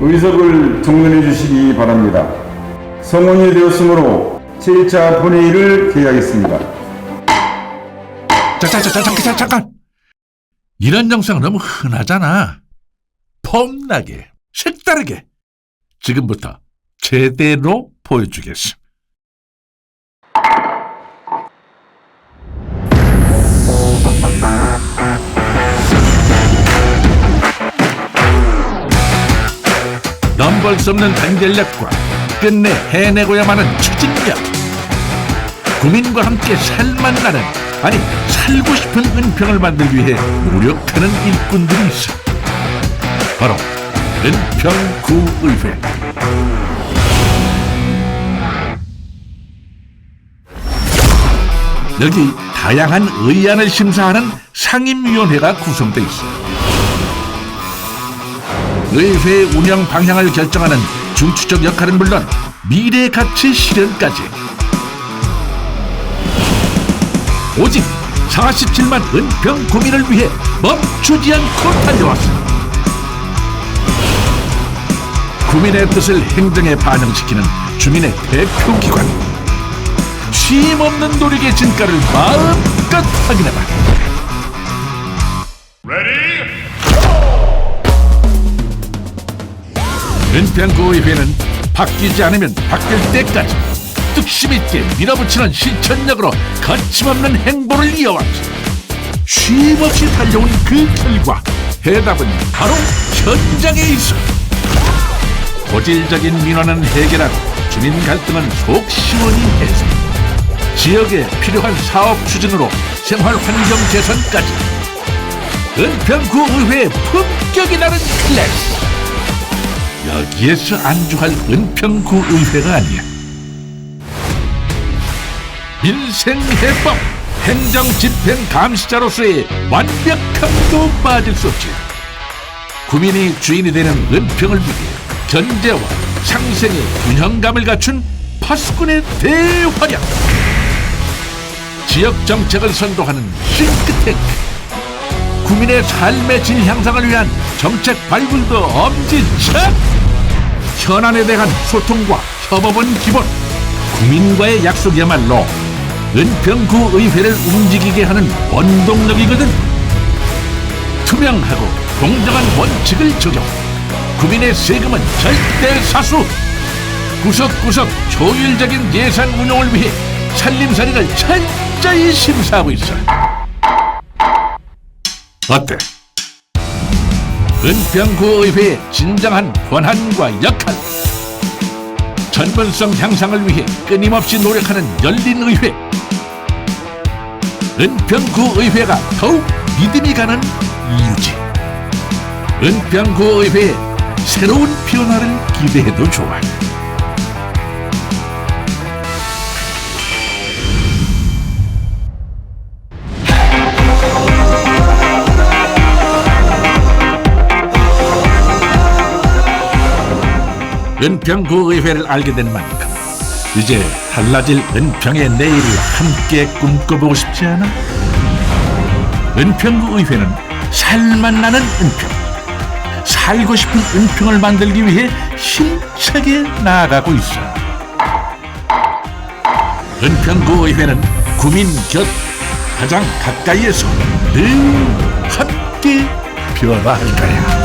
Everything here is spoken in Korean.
의석을 정돈해 주시기 바랍니다. 성원이 되었으므로 제1차 본회의를 자, 자, 잠깐, 잠깐, 잠깐. 이런 영상 너무 흔하잖아. 폼나게, 색다르게. 지금부터 제대로 보여주겠어. 넘볼 수 없는 단결력과 끝내 해내고야만 하는 추진력. 국민과 함께 살만 나는 아니 살고 싶은 은평을 만들기 위해 노력하는 일꾼들이 있어. 바로 은평구의회. 여기 다양한 의안을 심사하는 상임위원회가 구성돼 있어 의회 운영 방향을 결정하는 중추적 역할은 물론 미래 가치 실현까지 오직 47만 은평 구민을 위해 멈추지 않고 달려왔어. 구민의 뜻을 행정에 반영시키는 주민의 대표기관. 쉼없는 노력의 진가를 마음껏 확인해봐. 은평구의회는 바뀌지 않으면 바뀔 때까지 뚝심 있게 밀어붙이는 실천력으로 거침없는 행보를 이어왔지. 쉼없이 달려온 그 결과 해답은 바로 현장에 있어. 고질적인 민원은 해결하고 주민 갈등은 속 시원히 해소. 지역에 필요한 사업 추진으로 생활 환경 개선까지. 은평구 의회의 품격이 나는 클래스. 여기에서 안주할 은평구 의회가 아니야. 민생 해법 행정 집행 감시자로서의 완벽함도 빠질 수 없지. 구민이 주인이 되는 은평을 위해 견제와 상생의 균형감을 갖춘 파수꾼의 대활약 지역 정책을 선도하는 싱크탱크. 구민의 삶의 질 향상을 위한 정책 발굴도 엄지척 현안에 대한 소통과 협업은 기본 국민과의 약속이야말로 은평구 의회를 움직이게 하는 원동력이거든. 투명하고 공정한 원칙을 적용. 국민의 세금은 절대 사수. 구석구석 효율적인 예산 운용을 위해 살림살이를 철저히 심사하고 있어. 어때? 은평구 의회의 진정한 권한과 역할. 전문성 향상을 위해 끊임없이 노력하는 열린 의회. 은평구 의회가 더욱 믿음이 가는 이유지. 은평구 의회의 새로운 변화를 기대해도 좋아. 은평구 의회를 알게 된 만큼 이제 달라질 은평의 내일을 함께 꿈꿔보고 싶지 않아? 은평구 의회는 살만 나는 은평. 살고 싶은 은평을 만들기 위해 힘차게 나아가고 있어. 은평구 의회는 구민 곁 가장 가까이에서 늘 함께 변화할 거야